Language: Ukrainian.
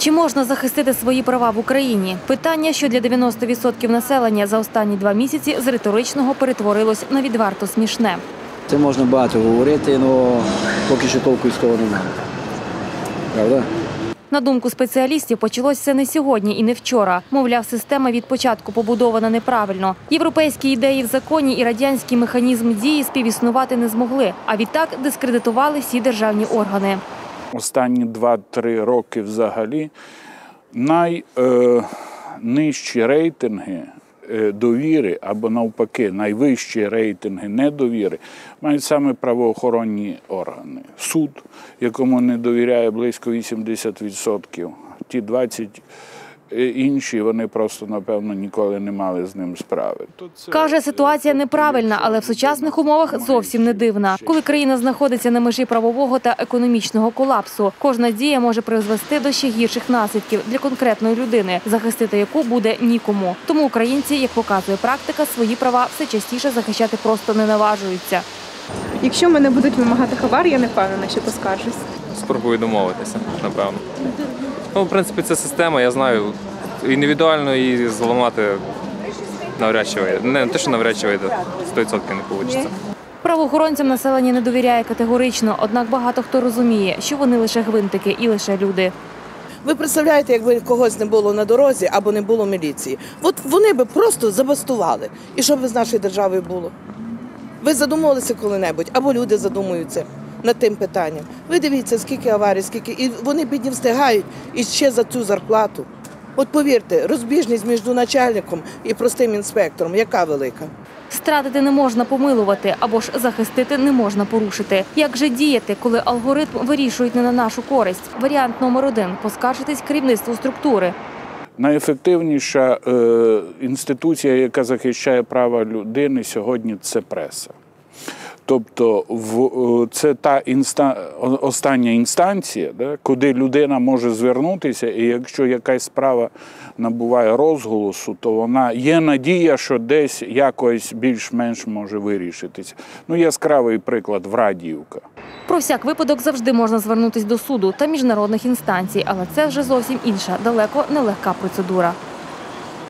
Чи можна захистити свої права в Україні? Питання, що для 90% населення за останні два місяці з риторичного перетворилось на відверто смішне. Це можна багато говорити, але поки що толку з того немає. Правда? На думку спеціалістів, почалось все не сьогодні і не вчора. Мовляв, система від початку побудована неправильно. Європейські ідеї в законі і радянський механізм дії співіснувати не змогли. А відтак дискредитували всі державні органи. Останні 2-3 роки взагалі найнижчі рейтинги е, довіри або навпаки найвищі рейтинги недовіри мають саме правоохоронні органи. Суд, якому не довіряє близько 80%, ті 20% інші вони просто напевно ніколи не мали з ним справи. Каже, ситуація неправильна, але в сучасних умовах зовсім не дивна. Коли країна знаходиться на межі правового та економічного колапсу, кожна дія може призвести до ще гірших наслідків для конкретної людини, захистити яку буде нікому. Тому українці, як показує практика, свої права все частіше захищати просто не наважуються. Якщо мене будуть вимагати хабар, я не впевнена, що поскаржусь. Спробую домовитися, напевно. Ну, в принципі, це система, я знаю. Індивідуально її зламати навряд чи вийде. Не те, що навряд чи вийде, 100% не вийде. Правоохоронцям населення не довіряє категорично, однак багато хто розуміє, що вони лише гвинтики і лише люди. Ви представляєте, якби когось не було на дорозі або не було міліції. От вони би просто забастували. І що б з нашої держави було? Ви задумувалися коли-небудь, або люди задумуються над тим питанням. Ви дивіться, скільки аварій, скільки. І вони бідні встигають і ще за цю зарплату. От повірте, розбіжність між начальником і простим інспектором, яка велика? Стратити не можна помилувати або ж захистити не можна порушити. Як же діяти, коли алгоритм вирішують не на нашу користь? Варіант номер один поскаржитись керівництву структури. Найефективніша е, інституція, яка захищає права людини сьогодні, це преса. Тобто, в, е, це та інста, остання інстанція, да, куди людина може звернутися, і якщо якась справа набуває розголосу, то вона є надія, що десь якось більш-менш може вирішитися. Ну, яскравий приклад Врадіївка. Про всяк випадок завжди можна звернутись до суду та міжнародних інстанцій, але це вже зовсім інша, далеко не легка процедура.